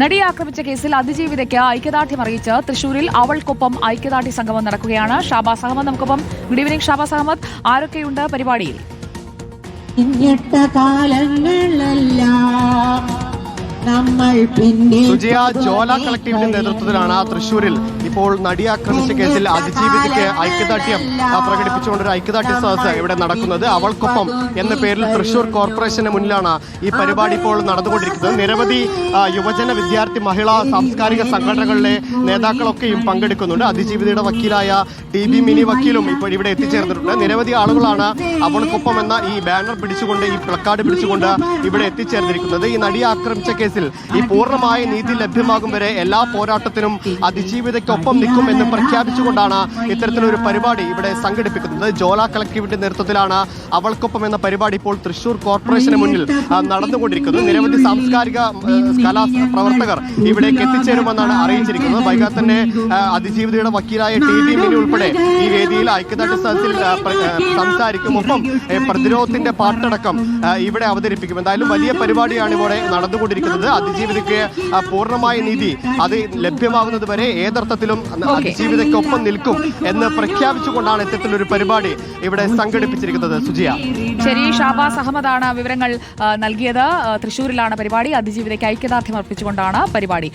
നടിയെ ആക്രമിച്ച കേസിൽ അതിജീവിതയ്ക്ക് ഐക്യദാർഢ്യം അറിയിച്ച് തൃശൂരിൽ അവൾക്കൊപ്പം ഐക്യദാർഢ്യ സംഗമം നടക്കുകയാണ് ഷാബാസ് അഹമ്മദ്. നമുക്കൊപ്പം ഗുഡ് ഈവനിംഗ് ഷാബാസ് അഹമ്മദ്. ആരൊക്കെയുണ്ട് പരിപാടിയിൽ? പിന്നെ സുജയ ജോല കളക്ടീവിന്റെ നേതൃത്വത്തിലാണ് തൃശൂരിൽ ഇപ്പോൾ നടി ആക്രമിച്ച കേസിൽ അതിജീവിതയ്ക്ക് ഐക്യദാർഢ്യം പ്രകടിപ്പിച്ചുകൊണ്ട് ഒരു ഐക്യദാർഢ്യ സദസ് ഇവിടെ നടക്കുന്നത്. അവൾക്കൊപ്പം എന്ന പേരിൽ തൃശൂർ കോർപ്പറേഷന് മുന്നിലാണ് ഈ പരിപാടി ഇപ്പോൾ നടന്നുകൊണ്ടിരിക്കുന്നത്. നിരവധി യുവജന വിദ്യാർത്ഥി മഹിളാ സാംസ്കാരിക സംഘടനകളിലെ നേതാക്കളൊക്കെയും പങ്കെടുക്കുന്നുണ്ട്. അതിജീവിതയുടെ വക്കീലായ ടി ബി മിനി വക്കീലും ഇപ്പോൾ ഇവിടെ എത്തിച്ചേർന്നിട്ടുണ്ട്. നിരവധി ആളുകളാണ് അവൾക്കൊപ്പം എന്ന ഈ ബാനർ പിടിച്ചുകൊണ്ട് ഈ പ്ലക്കാർഡ് പിടിച്ചുകൊണ്ട് ഇവിടെ എത്തിച്ചേർന്നിരിക്കുന്നത്. ഈ നടിയെ ആക്രമിച്ച കേസിൽ ഈ പൂർണമായ നീതി ലഭ്യമാകും വരെ എല്ലാ പോരാട്ടത്തിനും അതിജീവിതയ്ക്കൊപ്പം നിൽക്കും എന്ന് പ്രഖ്യാപിച്ചുകൊണ്ടാണ് ഇത്തരത്തിലൊരു പരിപാടി ഇവിടെ സംഘടിപ്പിക്കുന്നത്. ജോല കളക്ടീവിന്റെ നേതൃത്വത്തിലാണ് അവൾക്കൊപ്പം എന്ന പരിപാടി ഇപ്പോൾ തൃശൂർ കോർപ്പറേഷന് മുന്നിൽ നടന്നുകൊണ്ടിരിക്കുന്നത്. നിരവധി സാംസ്കാരിക കലാ പ്രവർത്തകർ ഇവിടേക്ക് എത്തിച്ചേരുമെന്നാണ് അറിയിച്ചിരിക്കുന്നത്. വൈകാതെ തന്നെ അതിജീവിതയുടെ വക്കീലായ ടി വി മിനി ഉൾപ്പെടെ ഈ വേദിയിൽ ഐക്യദാർഢ്യ സദസ്സിൽ സംസാരിക്കും. ഒപ്പം പ്രതിരോധത്തിന്റെ പാട്ടടക്കം ഇവിടെ അവതരിപ്പിക്കും. എന്തായാലും വലിയ പരിപാടിയാണ് ഇവിടെ നടന്നുകൊണ്ടിരിക്കുന്നത്. അതിജീവിതയ്ക്ക് പൂർണമായ നീതി അത് ലഭ്യമാകുന്നത് വരെ ഏതർത്ഥത്തിലും അതിജീവിതയ്ക്കൊപ്പം നിൽക്കും എന്ന് പ്രഖ്യാപിച്ചുകൊണ്ടാണ് ഇത്തരത്തിലൊരു പരിപാടി ഇവിടെ സംഘടിപ്പിച്ചിരിക്കുന്നത്. സുജിയ. ശരി ഷാബാസ് അഹമ്മദാണ് വിവരങ്ങൾ നൽകിയത്. തൃശൂരിലാണ് പരിപാടി. അതിജീവിതയ്ക്ക് ഐക്യദാർഢ്യം അർപ്പിച്ചുകൊണ്ടാണ് പരിപാടി.